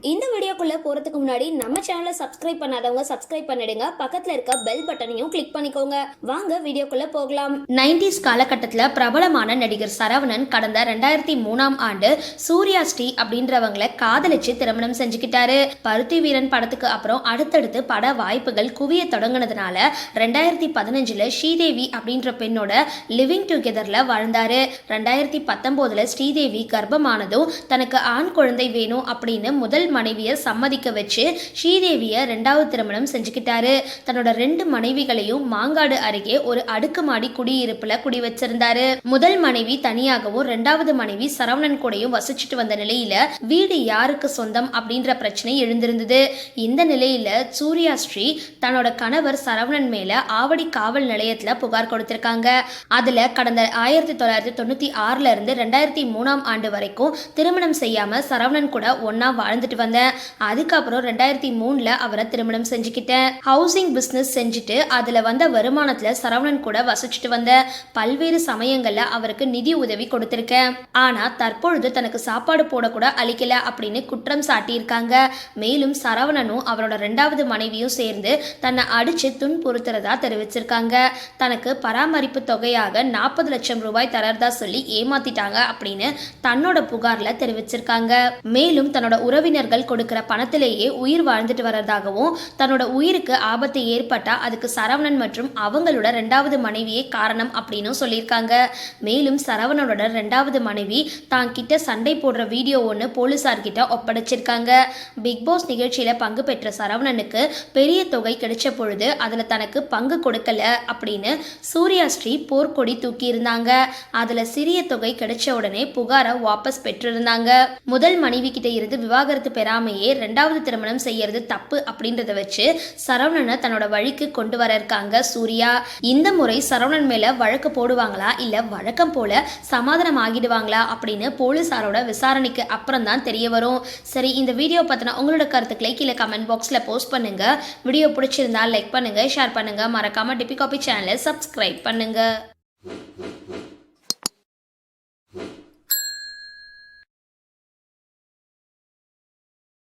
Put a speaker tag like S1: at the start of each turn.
S1: இந்த வீடியோக்குள்ளே போகிறதுக்கு முன்னாடி நம்ம சேனலை சப்ஸ்கிரைப் பண்ணாதவங்க சப்ஸ்கிரைப் பண்ணிடுங்க. பக்கத்தில் இருக்க பெல் பட்டனையும் கிளிக் பண்ணிக்கோங்க. வாங்க வீடியோக்குள்ளே போகலாம். நைன்டிஸ் காலகட்டத்தில் பிரபலமான நடிகர் சரவணன் கடந்த ரெண்டாயிரத்தி மூணாம் ஆண்டு சூர்யா ஸ்ரீ அப்படின்றவங்களை காதலிச்சு திருமணம் செஞ்சுக்கிட்டாரு. பருத்தி வீரன் படத்துக்கு அப்புறம் அடுத்தடுத்து பட வாய்ப்புகள் குவிய தொடங்குனதுனால ரெண்டாயிரத்தி பதினஞ்சில் ஸ்ரீதேவி அப்படின்ற பெண்ணோட லிவிங் டுகெதரில் வாழ்ந்தாரு. ரெண்டாயிரத்தி பத்தொன்பதுல ஸ்ரீதேவி கர்ப்பமானதும் தனக்கு ஆண் குழந்தை வேணும் அப்படின்னு முதல் மனைவியை சம்மதிக்க வச்சு ஸ்ரீதேவியை ரெண்டாவது திருமணம் செஞ்சுக்கிட்டாரு. தன்னோட ரெண்டு மனைவிகளையும் மாங்காடு அருகே ஒரு அடுக்குமாடி குடியிருப்புல குடி வச்சிருந்தாரு. முதல் மனைவி தனியாகவும் ரெண்டாவது மனைவி சரவணன் கூடயும் வசிச்சுட்டு வந்த நிலையில வீடு யாருக்கு சொந்தம் அப்படின்ற பிரச்சனை எழுந்திருந்தது. இந்த நிலையில சூர்யா ஸ்ரீ தன்னோட கணவர் சரவணன் மேல ஆவடி காவல் நிலையத்துல புகார் கொடுத்திருக்காங்க. அதுல கடந்த ஆயிரத்தி தொள்ளாயிரத்தி தொண்ணூத்தி ஆறுல இருந்து ரெண்டாயிரத்தி மூணாம் ஆண்டு வரைக்கும் திருமணம் செய்யாம சரவணன் கூட ஒன்னா வாழ்ந்துட்டு வந்தேன். அதுக்கப்புறம் ரெண்டாயிரத்தி மூணுல அவரை திருமணம் செஞ்சுக்கிட்டேன் ஹவுசிங் பிஸ்னஸ் செஞ்சுட்டு அதுல வந்த வருமானத்துல சரவணன் கூட வசிச்சுட்டு வந்தேன் பல்வேறு சமயங்கள்ல அவருக்கு நிதி உதவி கொடுத்திருக்கேன். ஆனா தற்பொழுது தனக்கு சாப்பாடு போட கூட அளிக்கல அப்படின்னு குற்றம் சாட்டியிருக்காங்க. மேலும் சரவணனும் அவரோட ரெண்டாவது மனைவியும் சேர்ந்து தன்னை அடிச்சு துன்புறுத்துறதா தெரிவிச்சிருக்காங்க. தனக்கு பராமரிப்பு தொகையாக நாற்பது லட்சம் ரூபாய் தரதா சொல்லி ஏமாத்திட்டாங்க அப்படின்னு தன்னோட புகார்ல தெரிவிச்சிருக்காங்க. மேலும் தன்னோட உறவினர்கள் கொடுக்கிற பணத்திலேயே உயிர் வாழ்ந்துட்டு வர்றதாகவும் தன்னோட உயிருக்கு ஆபத்து ஏற்பட்டால் அதுக்கு சரவணன் மற்றும் அவங்களோட ரெண்டாவது மனைவியே காரணம் அப்படின்னு சொல்லியிருக்காங்க. மேலும் சரவணனோட ரெண்டாவது மனைவி தான் கிட்ட சண்டை போடுற வீடியோ ஒன்று போலீசார்கிட்ட ஒப்படைச்சிருக்காங்க. பிக் பாஸ் நிகழ்ச்சியில் பங்கு பெற்ற சரவணனுக்கு பெரிய தொகை கிடைச்ச பொழுது அதில் தனக்கு பங்கு கொடுக்கல அப்படின்னு சூர்யா ஸ்ரீ போர்க்கொடி தூக்கியிருந்தாங்க. அதில் சிறிய தொகை கிடைச்ச உடனே புகாரை வாபஸ் பெற்றிருந்தாங்க. முதல் மனைவி கிட்ட இருந்து விவாகரத்து பெறாமையே ரெண்டாவது திருமணம் செய்யறது தப்பு அப்படின்றத வச்சு சரவணனை தன்னோட வழிக்கு கொண்டு வர இருக்காங்க சூர்யா. இந்த முறை சரவணன் மேல வழக்கு போடுவாங்களா? இல்ல வழக்கம் போல சமாதானம் ஆகிடுவாங்களா? அப்படின்னு போலீசாரோட விசாரணைக்கு அப்புறம் தான் தெரிய வரும். சரி இந்த வீடியோ பத்தின உங்களோட கருத்துக்களை கீழே கமெண்ட் பாக்ஸ்ல போஸ்ட் பண்ணுங்க. வீடியோ பிடிச்சிருந்தா லைக் பண்ணுங்க ஷேர் பண்ணுங்க. மறக்காம டிபி காபி சேனலை சப்ஸ்கிரைப் பண்ணுங்க.